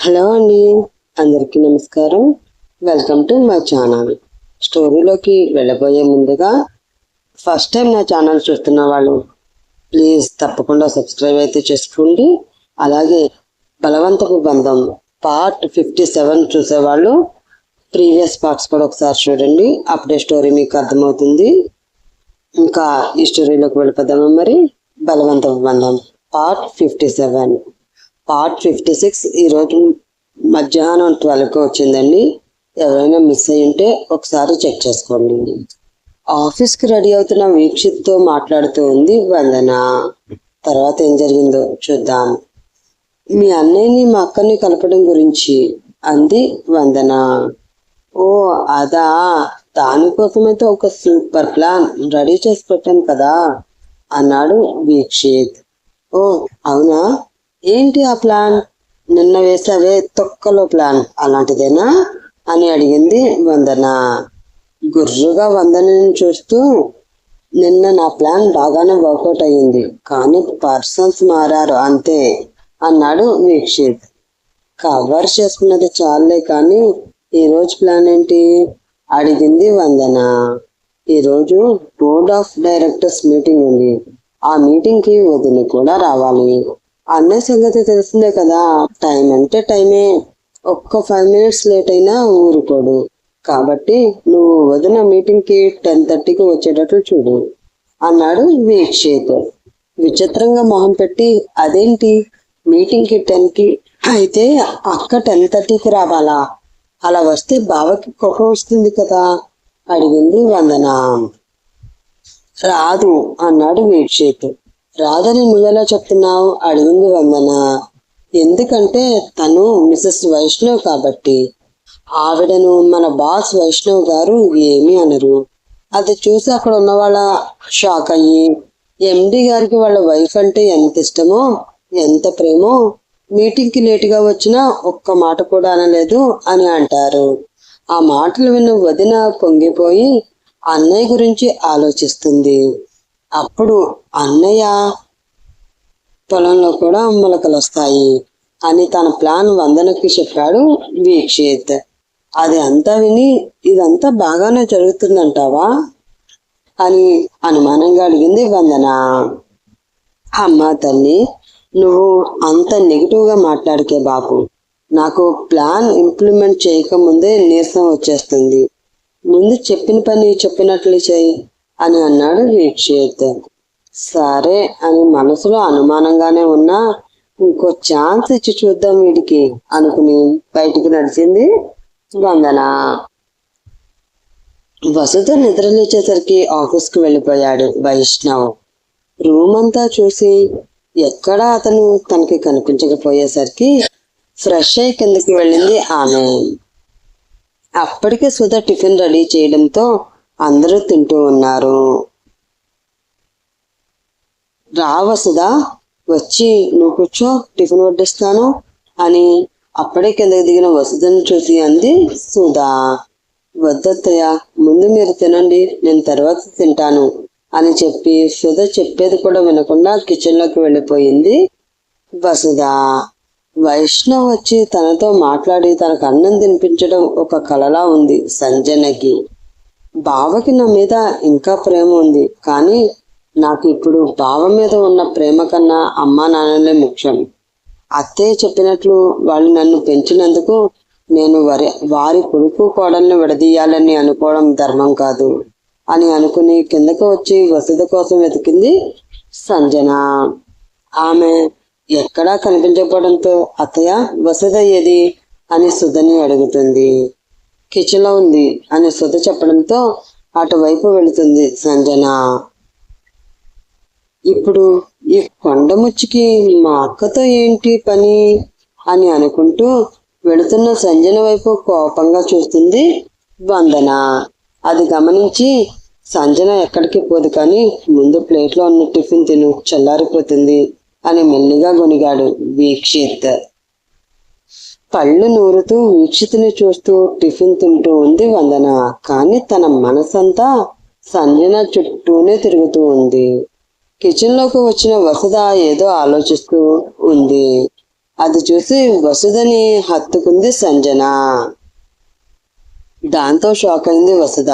Hello అండి అందరికీ నమస్కారం. Welcome to my channel. స్టోరీలోకి వెళ్ళబోయే ముందుగా ఫస్ట్ టైం నా ఛానల్ చూస్తున్న వాళ్ళు ప్లీజ్ తప్పకుండా సబ్స్క్రైబ్ అయితే చేసుకోండి. అలాగే Balavanthapu Bandham part fifty seven చూసేవాళ్ళు ప్రీవియస్ పార్ట్స్ కూడా ఒకసారి చూడండి. అప్పుడే స్టోరీ మీకు అర్థమవుతుంది. ఇంకా ఈ స్టోరీలోకి వెళ్ళిపోదామా మరి? Balavanthapu Bandham part fifty seven. Part fifty six ఈరోజు మధ్యాహ్నం ట్వెల్వ్కి వచ్చిందండి. ఎవరైనా మిస్ అయి ఉంటే ఒకసారి చెక్ చేసుకోండి. ఆఫీస్కి రెడీ అవుతున్న వీక్షిత్తో మాట్లాడుతూ ఉంది వందన. తర్వాత ఏం జరిగిందో చూద్దాం. మీ అన్నయ్యని మా అక్కని కలపడం గురించి అంది వందన. ఓ అదా. దానికోసమైతే ఒక సూపర్ ప్లాన్ రెడీ చేసి పెట్టాను కదా అన్నాడు వీక్షిత్. ఓ అవునా? ఏంటి ఆ ప్లాన్? నిన్న వేసావే తొక్కలో ప్లాన్. అలాంటిదేనా? అని అడిగింది వందన. గుర్రుగా వందనని చూస్తూ నిన్న నా ప్లాన్ బాగానే వర్కౌట్ అయ్యింది కానీ పర్సన్స్ మారారు అంతే అన్నాడు వీక్షిత్. కవర్ చేసుకున్నది చాలే కానీ ఈ రోజు ప్లాన్ ఏంటి? అడిగింది వందన. ఈరోజు బోర్డ్ ఆఫ్ డైరెక్టర్స్ మీటింగ్ ఉంది. ఆ మీటింగ్కి వదిలి కూడా రావాలి. అన్న సంగతి తెలిసిందే కదా. టైం అంటే టైమే. ఒక్క ఫైవ్ మినిట్స్ లేట్ అయినా ఊరుకోడు. కాబట్టి నువ్వు వదిన మీటింగ్కి టెన్ థర్టీకి వచ్చేటట్లు చూడు. అన్నాడు వీక్షేత్. విచిత్రంగా మొహం పెట్టి అదేంటి? మీటింగ్కి టెన్కి అయితే అక్క టెన్ థర్టీకి రావాలా? అలా వస్తే బావకి కుక్క వస్తుంది కదా? అడిగింది వందన. రాదు అన్నాడు వీక్షేత్. రాదని నువ్వెలా చెప్తున్నావు? అడిగింది వందన ఎందుకంటే తను మిసెస్ వైష్ణవ్ కాబట్టి. ఆవిడను మన బాస్ వైష్ణవ్ గారు ఏమీ అనరు. అది చూసి అక్కడ ఉన్న వాళ్ళ షాక్ అయ్యి ఎండి గారికి వాళ్ళ వైఫ్ అంటే ఎంత ఇష్టమో ఎంత ప్రేమో మీటింగ్కి లేటుగా వచ్చినా ఒక్క మాట కూడా అనలేదు అని అంటారు. ఆ మాటలు విన్న వదిన పొంగిపోయి అన్నయ్య గురించి ఆలోచిస్తుంది. అప్పుడు అన్నయ్య పొలంలో కూడా మొలకలు వస్తాయి అని తన ప్లాన్ వందనకి చెప్పాడు వీక్షిత్ అది అంతా విని ఇదంతా బాగానే జరుగుతుందంటావా? అని అనుమానంగా అడిగింది వందన. అమ్మ తల్లి నువ్వు అంత నెగిటివ్గా మాట్లాడికే బాబు నాకు ప్లాన్ ఇంప్లిమెంట్ చేయకముందే నీరసం వచ్చేస్తుంది. ముందు చెప్పిన పని చెప్పినట్లు చేయి. అని అన్నాడు వీక్షిత్. సరే అని మనసులో అనుమానంగానే ఉన్నా ఇంకో ఛాన్స్ ఇచ్చి చూద్దాం వీడికి అనుకుని బయటికి నడిచింది వందన. వసుధ నిద్రలేచేసరికి ఆఫీస్కి వెళ్ళిపోయాడు వైష్ణవ్. రూమ్ అంతా చూసి ఎక్కడా అతను తనకి కనిపించకపోయేసరికి ఫ్రెష్ అయి కిందకి వెళ్ళింది ఆమె. అప్పటికే సుధ టిఫిన్ రెడీ చేయడంతో అందరూ తింటూ ఉన్నారు. రావసుదా వచ్చి నువ్వు కూర్చో టిఫిన్ వడ్డిస్తాను అని అప్పుడే కిందకి దిగిన వసుధను చూసి అంది సుధా. వద్దత్తయ్య ముందు మీరు తినండి నేను తర్వాత తింటాను అని చెప్పి సుధ చెప్పేది కూడా వినకుండా కిచెన్లోకి వెళ్ళిపోయింది వసుధ. వైష్ణవ్ వచ్చి తనతో మాట్లాడి తనకు అన్నం తినిపించడం ఒక కలలా ఉంది సంజనకి. బావకి నా మీద ఇంకా ప్రేమ ఉంది. కానీ నాకు ఇప్పుడు బావ మీద ఉన్న ప్రేమ కన్నా అమ్మా నాన్నలే ముఖ్యం. అత్తయ్య చెప్పినట్లు వాళ్ళు నన్ను పెంచినందుకు నేను వారి వారి కొడుకు కోడల్ని విడదీయాలని అనుకోవడం ధర్మం కాదు అని అనుకుని కిందకు వచ్చి వసతి కోసం వెతికింది సంజన. ఆమె ఎక్కడా కనిపించకపోవడంతో అత్తయ్య వసతి అయ్యేది? అని సుధని అడుగుతుంది. కిచెన్లో ఉంది అని సుధ చెప్పడంతో అటువైపు వెళుతుంది సంజన. ఇప్పుడు ఈ కొండముచ్చికి మా అక్కతో ఏంటి పని? అని అనుకుంటూ వెళుతున్న సంజన వైపు కోపంగా చూస్తుంది వందన. అది గమనించి సంజన ఎక్కడికి పోదు కానీ ముందు ప్లేట్లో ఉన్న టిఫిన్ తిను చల్లారిపోతుంది అని మెల్లిగా గొనిగాడు వీక్షిత్. పళ్ళు నూరుతూ వీక్షితుని చూస్తూ టిఫిన్ తింటూ ఉంది వందన. కానీ తన మనసంతా సంజన చుట్టూనే తిరుగుతూ ఉంది. కిచెన్లోకి వచ్చిన వసుధ ఏదో ఆలోచిస్తూ ఉంది. అది చూసి వసుదని హత్తుకుంది సంజన. దాంతో షాక్ అయింది వసుధ.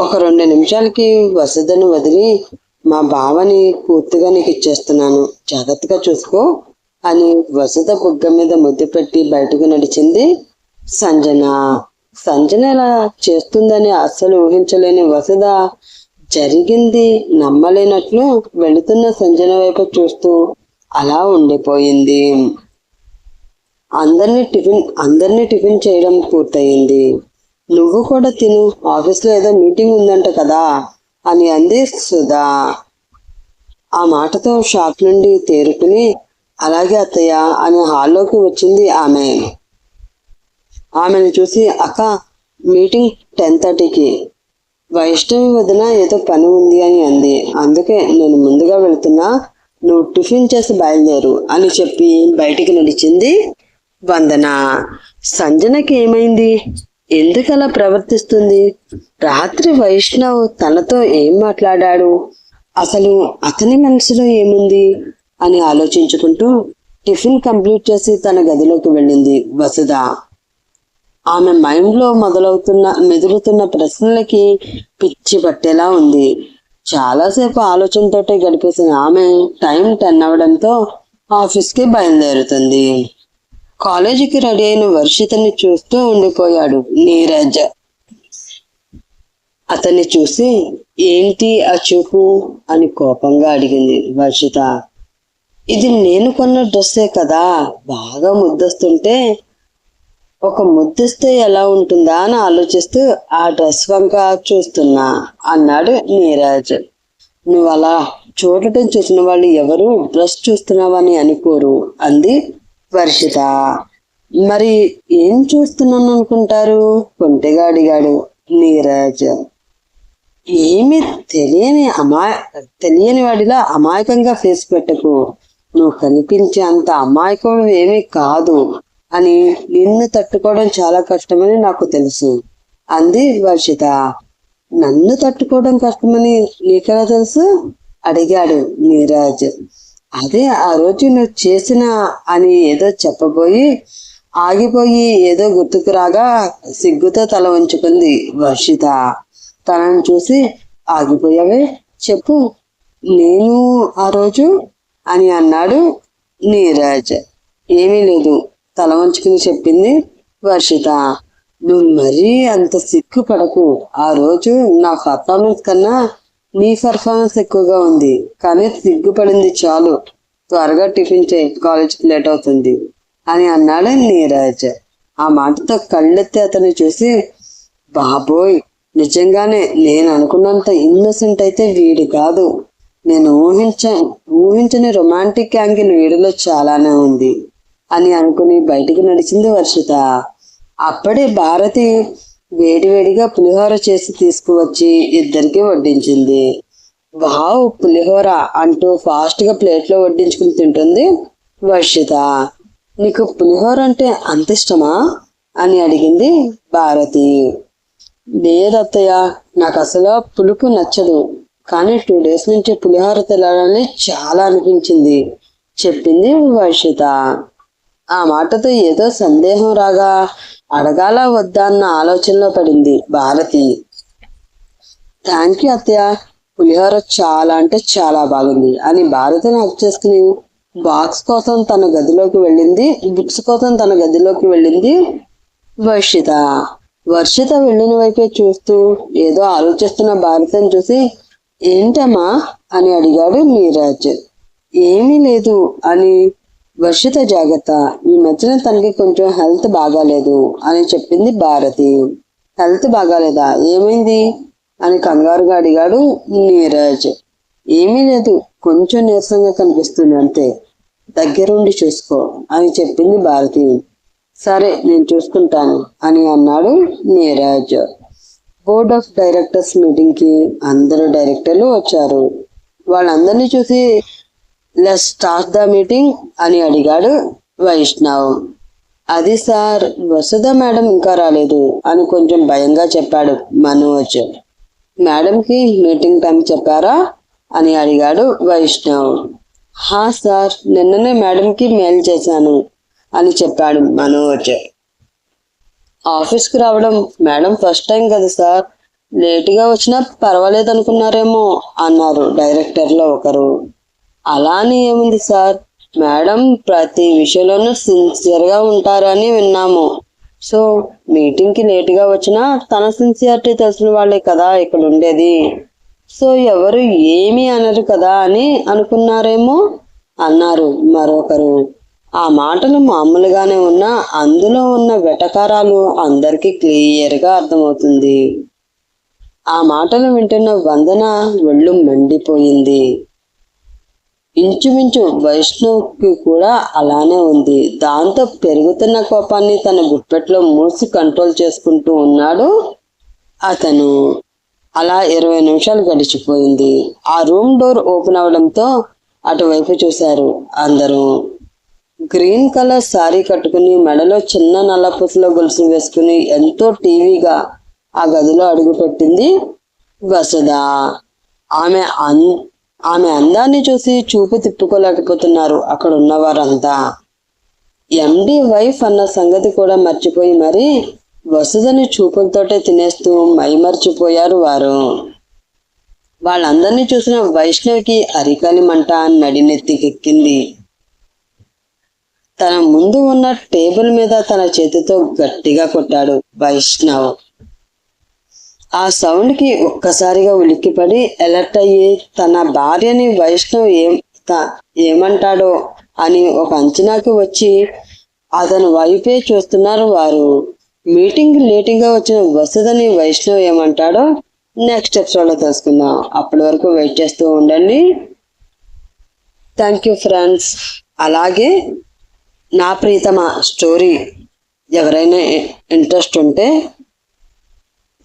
ఒక రెండు నిమిషాలకి వసుధను వదిలి మా బావని పూర్తిగా నీకు ఇచ్చేస్తున్నాను. జాగ్రత్తగా చూసుకో. అని వసత బుగ్గ మీద ముద్దు పెట్టి బయటకు నడిచింది సంజన. సంజన ఇలా చేస్తుందని అస్సలు ఊహించలేని వసుధ జరిగింది నమ్మలేనట్లు వెళుతున్న సంజన వైపు చూస్తూ అలా ఉండిపోయింది. అందరినీ టిఫిన్ అందరినీ టిఫిన్ చేయడం పూర్తయింది. నువ్వు కూడా తిను ఆఫీస్లో ఏదో మీటింగ్ ఉందంట కదా అని అంది సుధా. ఆ మాటతో షాక్ నుండి తేరుకుని అలాగే అత్తయ్య అని హాల్లోకి వచ్చింది ఆమె. ఆమెను చూసి అక్క మీటింగ్ టెన్ థర్టీకి. వైష్ణవి వదిన ఏదో పని ఉంది అని అంది. అందుకే నేను ముందుగా వెళ్తున్నా. నువ్వు టిఫిన్ చేసి బయలుదేరు అని చెప్పి బయటికి నడిచింది వందన. సంజనకి ఏమైంది? ఎందుకలా ప్రవర్తిస్తుంది? రాత్రి వైష్ణవ్ తనతో ఏం మాట్లాడాడు? అసలు అతని మనసులో ఏముంది? అని ఆలోచించుకుంటూ టిఫిన్ కంప్లీట్ చేసి తన గదిలోకి వెళ్ళింది వసుధ. ఆమె మైండ్లో మొదలవుతున్న మెదులుతున్న ప్రశ్నలకి పిచ్చి పట్టేలా ఉంది. చాలాసేపు ఆలోచనతోటే గడిపేసిన ఆమె టైం టెన్ అవడంతో ఆఫీస్కి బయలుదేరుతుంది. కాలేజీకి రెడీ అయిన వర్షితని చూస్తూ ఉండిపోయాడు నీరజ్. అతన్ని చూసి ఏంటి ఆ చూపు? అని కోపంగా అడిగింది వర్షిత. ఇది నేను కొన్న డ్రెస్సే కదా. బాగా ముద్దొస్తుంటే ఒక ముద్దిస్తే ఎలా ఉంటుందా అని ఆలోచిస్తూ ఆ డ్రెస్ వంక చూస్తున్నా అన్నాడు నీరజ్. నువ్వు అలా చూడటం చూసిన వాళ్ళు ఎవరు? డ్రెస్ చూస్తున్నావని అనుకోరు అంది వర్షిత. మరి ఏం చూస్తున్నాను అనుకుంటారు? కొంటెగా అడిగాడు నీరజ్. ఏమి తెలియని అమాయ తెలియని వాడిలా అమాయకంగా ఫేస్ పెట్టకు. నువ్వు కనిపించే అంత అమాయకం ఏమీ కాదు అని నిన్ను తట్టుకోవడం చాలా కష్టమని నాకు తెలుసు. అంది వర్షిత. నన్ను తట్టుకోవడం కష్టమని నీకెలా తెలుసు? అడిగాడు నీరాజ్. అదే ఆ రోజు నువ్వు చేసిన అని ఏదో చెప్పబోయి ఆగిపోయి ఏదో గుర్తుకు రాగా సిగ్గుతో తల ఉంచుకుంది వర్షిత. తనను చూసి ఆగిపోయావే? చెప్పు. నేను ఆ రోజు అని అన్నాడు నీరాజ్. ఏమీ లేదు తల వంచుకుని చెప్పింది వర్షిత. నువ్వు మరీ అంత సిగ్గు పడకు ఆ రోజు నా పర్ఫార్మెన్స్ కన్నా నీ పర్ఫార్మెన్స్ ఎక్కువగా ఉంది. కానీ సిగ్గుపడింది చాలు. త్వరగా టిఫిన్ చేయి కాలేజ్కి లేట్ అవుతుంది అని అన్నాడు నీరాజ్. ఆ మాటతో కళ్ళెత్తి అతన్ని చూసి బాబోయ్ నిజంగానే నేను అనుకున్నంత ఇన్నోసెంట్ అయితే వీడు కాదు. నేను ఊహించ ఊహించని రొమాంటిక్ యాంగిల్ వీడిలో చాలానే ఉంది. అని అనుకుని బయటికి నడిచింది వర్షిత. అప్పుడే భారతి వేడివేడిగా పులిహోర చేసి తీసుకువచ్చి ఇద్దరికి వడ్డించింది. వావ్ పులిహోర అంటూ ఫాస్ట్గా ప్లేట్లో వడ్డించుకుని తింటుంది వర్షిత. నీకు పులిహోర అంటే అంత ఇష్టమా? అని అడిగింది భారతి. లేదత్తయ్య నాకు అసలు పులుపు నచ్చదు. కానీ టూ డేస్ నుంచి పులిహోర తినాలని చాలా అనిపించింది. చెప్పింది వర్షిత ఆ మాటతో ఏదో సందేహం రాగా అడగాల వద్దా అన్న ఆలోచనలో పడింది భారతి. థ్యాంక్ యూ అత్తయ్య. పులిహోర చాలా అంటే చాలా బాగుంది. అని భారతిని హక్ చేసుకుని బాక్స్ కోసం తన గదిలోకి వెళ్ళింది బుక్స్ కోసం తన గదిలోకి వెళ్ళింది వర్షిత వర్షిత వెళ్ళిన వైపే చూస్తూ ఏదో ఆలోచిస్తున్న భారతిని చూసి ఏంటమ్మా అని అడిగాడు నీరాజ్. ఏమీ లేదు అని. వర్షిత జాగ్రత్త ఈ మధ్యన తనకి కొంచెం హెల్త్ బాగాలేదు అని చెప్పింది భారతి. హెల్త్ బాగాలేదా? ఏమైంది? అని కంగారుగా అడిగాడు నీరజ్. ఏమీ లేదు కొంచెం నీరసంగా కనిపిస్తుంది అంతే. దగ్గరుండి చూసుకో అని చెప్పింది భారతి. సరే నేను చూసుకుంటాను అని అన్నాడు నీరజ్. బోర్డ్ ఆఫ్ డైరెక్టర్స్ మీటింగ్కి అందరూ డైరెక్టర్లు వచ్చారు. వాళ్ళందరినీ చూసి లెస్ స్టార్ట్ ద మీటింగ్ అని అడిగాడు వైష్ణవ్. అది సార్ వసుధ మేడం ఇంకా రాలేదు అని కొంచెం భయంగా చెప్పాడు మనోజ్. మేడంకి మీటింగ్ టైం చెప్పారా? అని అడిగాడు వైష్ణవ్. హా సార్ నిన్ననే మేడంకి మెయిల్ చేశాను అని చెప్పాడు మనోజ్. ఆఫీస్కి రావడం. మేడం ఫస్ట్ టైం కదా సార్. లేటుగా వచ్చినా పర్వాలేదు అనుకున్నారేమో అన్నారు డైరెక్టర్లో ఒకరు. అలా అని ఏముంది సార్? మేడం ప్రతి విషయంలోనూ సిన్సియర్గా ఉంటారని విన్నాము. సో మీటింగ్కి లేటుగా వచ్చినా తన సిన్సియారిటీ తెలిసిన వాళ్ళే కదా ఇక్కడ ఉండేది. సో ఎవరు ఏమీ అనరు కదా అని అనుకున్నారేమో అన్నారు మరొకరు. ఆ మాటలు మామూలుగానే ఉన్నా అందులో ఉన్న వెటకారాలు అందరికీ క్లియర్గా అర్థమవుతుంది. ఆ మాటలు వింటున్న వందన ఒళ్ళు మండిపోయింది. ఇంచుమించు వైష్ణవ్కి కూడా అలానే ఉంది. దాంతో పెరుగుతున్న కోపాన్ని తన గుప్పెట్లో మూసి కంట్రోల్ చేసుకుంటూ ఉన్నాడు అతను. అలా ఇరవై నిమిషాలు గడిచిపోయింది. ఆ రూమ్ డోర్ ఓపెన్ అవడంతో అటువైపు చూశారు అందరూ. గ్రీన్ కలర్ శారీ కట్టుకుని మెడలో చిన్న నల్లపూసలో గొలుసు వేసుకుని ఎంతో టీవీగా ఆ గదిలో అడుగుపెట్టింది వసుధ. ఆమె అన్ ఆమె అందాన్ని చూసి చూపు తిప్పుకోలేకపోతున్నారు అక్కడ ఉన్నవారంతా ఎండి వైఫ్ అన్న సంగతి కూడా మర్చిపోయి మరి వసుధని చూపులతోటే తినేస్తూ మైమర్చిపోయారు వారు. వాళ్ళందరినీ చూసిన వైష్ణవికి అరికాలి మంట నడినెత్తికెక్కింది. తన ముందు ఉన్న టేబుల్ మీద తన చేతితో గట్టిగా కొట్టాడు వైష్ణవ్. ఆ సౌండ్కి ఒక్కసారిగా ఉలిక్కిపడి అలర్ట్ అయ్యి తన భార్యని వైష్ణవ్ ఏం త- ఏమంటాడో అని ఒక అంచనాకి వచ్చి అతని వైపే చూస్తున్నారు వారు. మీటింగ్ లేటింగ్గా వచ్చిన వసుదని వైష్ణవ్ ఏమంటాడో నెక్స్ట్ ఎపిసోడ్లో తెలుసుకుందాం. అప్పటి వరకు వెయిట్ చేస్తూ ఉండండి. Thank you friends. అలాగే నా ప్రీతమ స్టోరీ ఎవరైనా ఇంట్రెస్ట్ ఉంటే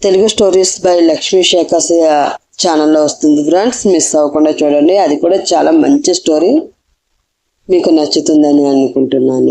తెలుగు స్టోరీస్ బై లక్ష్మీ శేఖర్ ఛానల్లో వస్తుంది ఫ్రెండ్స్ మిస్ అవ్వకుండా చూడండి. అది కూడా చాలా మంచి స్టోరీ. మీకు నచ్చుతుందని అనుకుంటున్నాను.